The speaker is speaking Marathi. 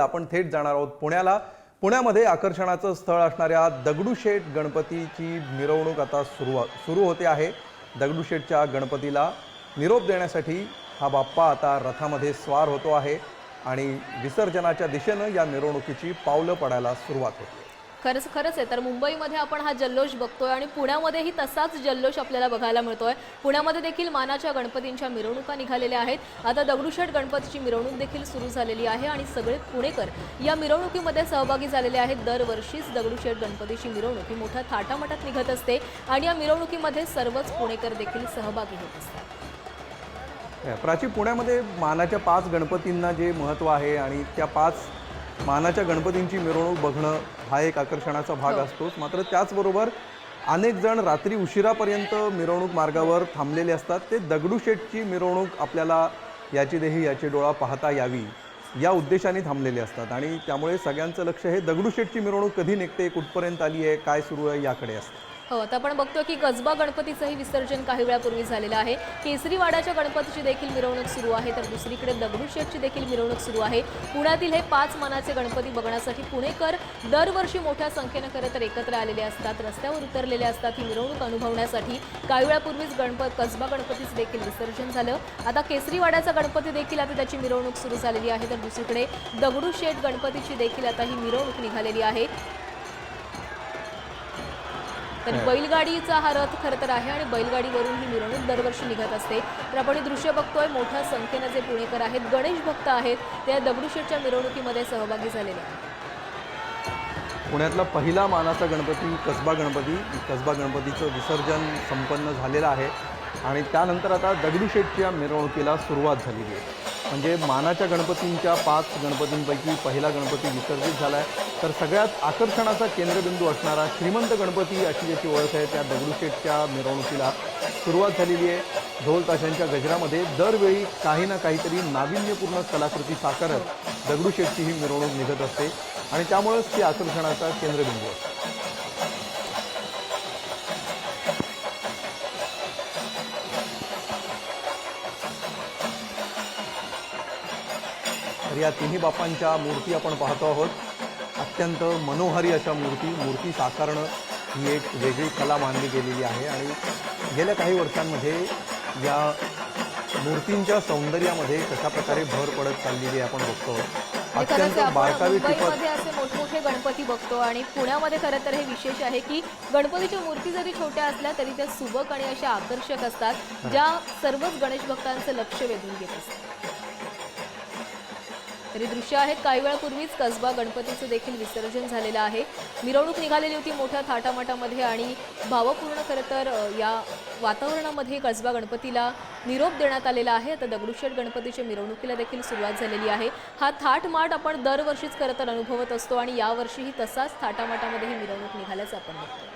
आपण थेट जाणार आहोत पुण्याला. पुण्यामध्ये आकर्षणाचं स्थळ असणाऱ्या दगडूशेठ गणपतीची मिरवणूक आता सुरू सुरू होते आहे. दगडूशेठच्या गणपतीला निरोप देण्यासाठी हा बाप्पा आता रथामध्ये स्वार होतो आहे आणि विसर्जनाच्या दिशेनं या मिरवणुकीची पावलं पडायला सुरुवात होते. खरंच खरंच आहे. तर मुंबईमध्ये आपण हा जल्लोष बघतोय आणि पुण्यामध्येही तसाच जल्लोष आपल्याला बघायला मिळतोय. पुण्यामध्ये देखील मानाच्या गणपतींच्या मिरवणुका निघालेल्या आहेत. आता दगडूशेठ गणपतीची मिरवणूक देखील सुरू झालेली आहे आणि सगळे पुणेकर या मिरवणुकीमध्ये सहभागी झालेले आहेत. दरवर्षीच दगडूशेठ गणपतीची मिरवणूक ही मोठ्या थाटामाटात निघत असते आणि या मिरवणुकीमध्ये सर्वच पुणेकर देखील सहभागी होत असतात. प्राची पुण्यामध्ये मानाच्या पाच गणपतींना जे महत्त्व आहे आणि त्या पाच मानाच्या गणपतींची मिरवणूक बघणं हा एक आकर्षणाचा भाग असतोच. मात्र त्याचबरोबर अनेक जण रात्री उशिरापर्यंत मिरवणूक मार्गावर थांबलेले असतात. ते दगडूशेठची मिरवणूक आपल्याला याची देही याची डोळा पाहता यावी या उद्देशाने थांबलेले असतात. आणि त्यामुळे सगळ्यांचं लक्ष हे दगडूशेठची मिरवणूक कधी निघते कुठपर्यंत आली आहे काय सुरू आहे याकडे असतं. हो आता आपण बघतो की कसबा गणपतीचंही विसर्जन काही वेळापूर्वी झालेलं आहे. केसरीवाडाच्या गणपतीची देखील मिरवणूक सुरू आहे तर दुसरीकडे दगडूशेठची देखील मिरवणूक सुरू आहे. पुण्यातील हे पाच मानाचे गणपती बघण्यासाठी पुणेकर दरवर्षी मोठ्या संख्येनं खरं तर एकत्र आलेले असतात रस्त्यावर उतरलेले असतात ही मिरवणूक अनुभवण्यासाठी. काही वेळापूर्वीच गणपत कसबा गणपतीचं देखील विसर्जन झालं. आता केसरीवाड्याचा गणपती देखील आता त्याची मिरवणूक सुरू झालेली आहे तर दुसरीकडे दगडूशेठ गणपतीची देखील आता ही मिरवणूक निघालेली आहे. तर बैलगाडीचा हा रथ खरं तर आहे आणि बैलगाडीवरून ही मिरवणूक दरवर्षी निघत असते. तर आपण हे दृश्य बघतोय मोठ्या संख्येनं जे पुणेकर आहेत गणेश भक्त आहेत त्या दगडूशेठच्या मिरवणुकीमध्ये सहभागी झालेले आहेत. पुण्यातला पहिला मानाचा गणपती कसबा गणपती. कसबा गणपतीचं विसर्जन संपन्न झालेलं आहे. आणि त्यानंतर आता दगडूशेठच्या मिरवणुकीला सुरुवात झालेली आहे. म्हणजे मानाच्या गणपतींच्या पाच गणपतींपैकी पहिला गणपती विसर्जित झाला आहे तर सगळ्यात आकर्षणाचा केंद्रबिंदू असणारा श्रीमंत गणपती अशी ज्याची ओळख आहे त्या दगडूशेठच्या मिरवणुकीला सुरुवात झालेली आहे. ढोल ताशांच्या गजरामध्ये दरवेळी काही ना काहीतरी नाविन्यपूर्ण कलाकृती साकारत दगडूशेठची ही मिरवणूक निघत असते. आणि त्यामुळेच ती आकर्षणाचा केंद्रबिंदू असतो. तर या तिन्ही बापांच्या मूर्ती आपण पाहतो आहोत. अत्यंत मनोहारी अशा मूर्ती मूर्ती साकारणं ही एक वेगळी कला मानली गेलेली आहे. आणि गेल्या काही वर्षांमध्ये या मूर्तींच्या सौंदर्यामध्ये कशा प्रकारे भर पडत चाललेली आहे आपण बघतो. अत्यंत बारकावी असे मोठमोठे गणपती बघतो आणि पुण्यामध्ये खरं तर हे विशेष आहे की गणपतीच्या मूर्ती जरी छोट्या असल्या तरी त्या सुबक आणि अशा आकर्षक असतात ज्या सर्वच गणेश भक्तांचं लक्ष वेधून घेत असतात. तरी दृश्य आहेत काही वेळापूर्वीच कसबा गणपतीचं देखील विसर्जन झालेलं आहे. मिरवणूक निघालेली होती मोठ्या थाटामाटामध्ये आणि भावपूर्ण खरं तर या वातावरणामध्ये कसबा गणपतीला निरोप देण्यात आलेला आहे. आता दगडूशेठ गणपतीच्या मिरवणुकीला देखील सुरुवात झालेली आहे. हा थाटमाट आपण दरवर्षीच खरं तर अनुभवत असतो आणि यावर्षीही तसाच थाटामाटामध्ये ही मिरवणूक निघाल्याचं आपण बघतो.